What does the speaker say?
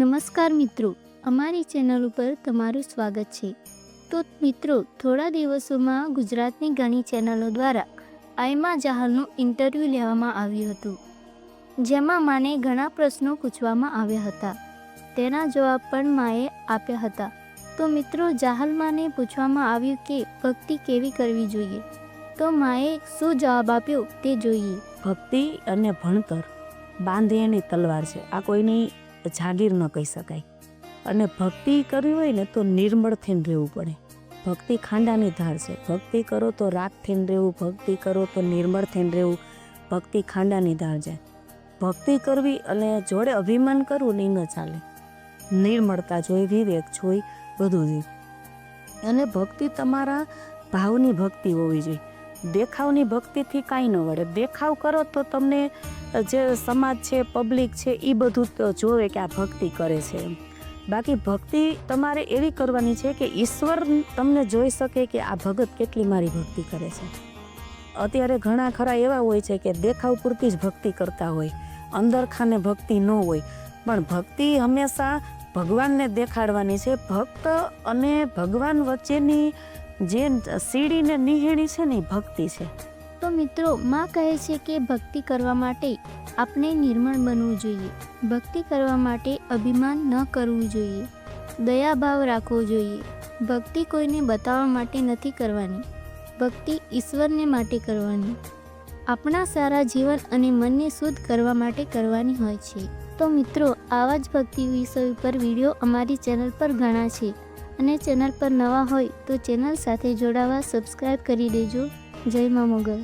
નમસ્કાર મિત્રો, અમારી ચેનલ ઉપર તમારું સ્વાગત છે. તો મિત્રો, થોડા દિવસોમાં ગુજરાતની ઘણી ચેનલો દ્વારા આયમા જહાલનું ઇન્ટરવ્યૂ લેવામાં આવ્યું હતું, જેમાં માને ઘણા પ્રશ્નો પૂછવામાં આવ્યા હતા. તેના જવાબ પણ માએ આપ્યા હતા. તો મિત્રો જાહલ માને પૂછવામાં આવ્યું કે ભક્તિ કેવી કરવી જોઈએ? તો માએ શું જવાબ આપ્યો તે જોઈએ. ભક્તિ અને ભણતર બાંધે એની તલવાર છે. આ કોઈની જાગીર ન કહી શકાય. અને ભક્તિ કરવી હોય ને તો નિર્મળ રહેવું પડે. ભક્તિ ખાંડાની ધાર છે. ભક્તિ કરો તો રાગ થઈને રહેવું, ભક્તિ કરો તો નિર્મળ થઈને રહેવું, ભક્તિ ખાંડાની ધાર છે. ભક્તિ કરવી અને જોડે અભિમાન કરવું ને ન ચાલે. નિર્મળતા જોઈ, વિવેક જોઈ, બધું જોઈ. અને ભક્તિ તમારા ભાવની ભક્તિ હોવી જોઈએ. દેખાવની ભક્તિથી કાંઈ ન વળે. દેખાવ કરો તો તમને જે સમાજ છે, પબ્લિક છે એ બધું જોવે કે આ ભક્તિ કરે છે. બાકી ભક્તિ તમારે એવી કરવાની છે કે ઈશ્વર તમને જોઈ શકે કે આ ભગત કેટલી મારી ભક્તિ કરે છે. અત્યારે ઘણા ખરા એવા હોય છે કે દેખાવ પૂરતી જ ભક્તિ કરતા હોય. અંદર ખાને ભક્તિ ન હોય. પણ ભક્તિ હંમેશા ભગવાનને દેખાડવાની છે. ભક્ત અને ભગવાન વચ્ચેની જે સીડીને નિહેણી છે ને એ ભક્તિ છે. તો મિત્રો, માં કહે છે કે ભક્તિ કરવા માટે આપણે નિર્મળ બનવું જોઈએ. ભક્તિ કરવા માટે અભિમાન ન કરવું જોઈએ. દયાભાવ રાખવો જોઈએ. ભક્તિ કોઈને બતાવવા માટે નથી કરવાની. ભક્તિ ઈશ્વરને માટે કરવાની. આપણા સારા જીવન અને મનને શુદ્ધ કરવા માટે કરવાની હોય છે. તો મિત્રો, આવા જ ભક્તિ વિષય ઉપર વીડિયો અમારી ચેનલ પર ઘણા છે. અને ચેનલ પર નવા હોય તો ચેનલ સાથે જોડાવા સબસ્ક્રાઈબ કરી દેજો. જય મા મોગલ.